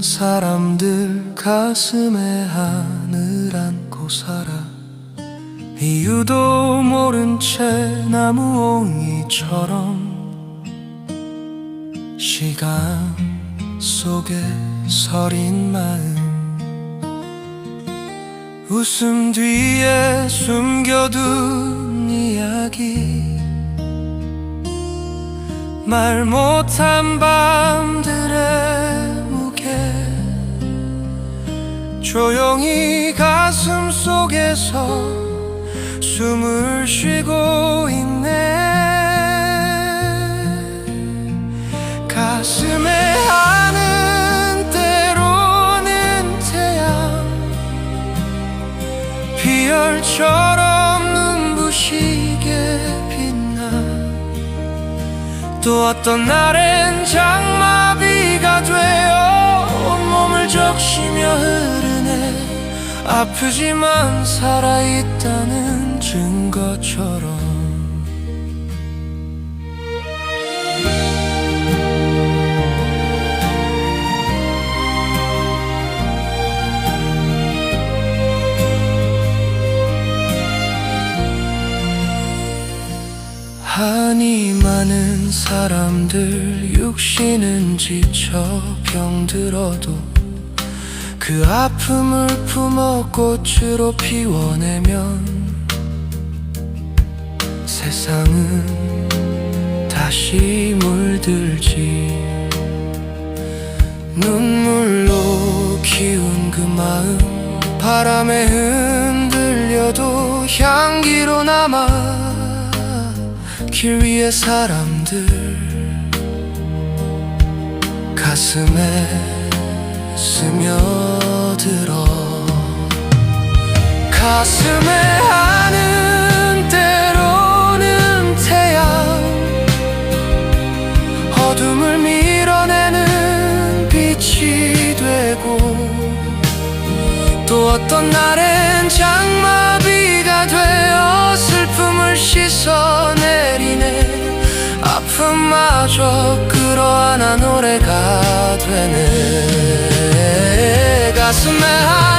사람들 가슴에 하늘 안고 살아. 이유도 모른 채 나무옹이처럼 시간 속에 서린 마음. 웃음 뒤에 숨겨둔 이야기. 말 못한 밤들의 조용히 가슴 속에서 숨을 쉬고 있네. 가슴에 하는 때로는 태양 비열처럼 눈부시게 빛나. 또 어떤 날엔 장마비가 되어 온몸을 적시며 아프지만 살아있다는 증거처럼. 한이 많은 사람들 육신은 지쳐 병들어도 그 아픔을 품어 꽃으로 피워내면 세상은 다시 물들지. 눈물로 키운 그 마음 바람에 흔들려도 향기로 남아 길 위의 사람들 가슴에 스며 들어. 가슴에 하는 때로는 태양 어둠을 밀어내는 빛이 되고 또 어떤 날엔 장마비가 되어 슬픔을 씻어내리네. 아픔마저 끌어안아 노래가 되네 가슴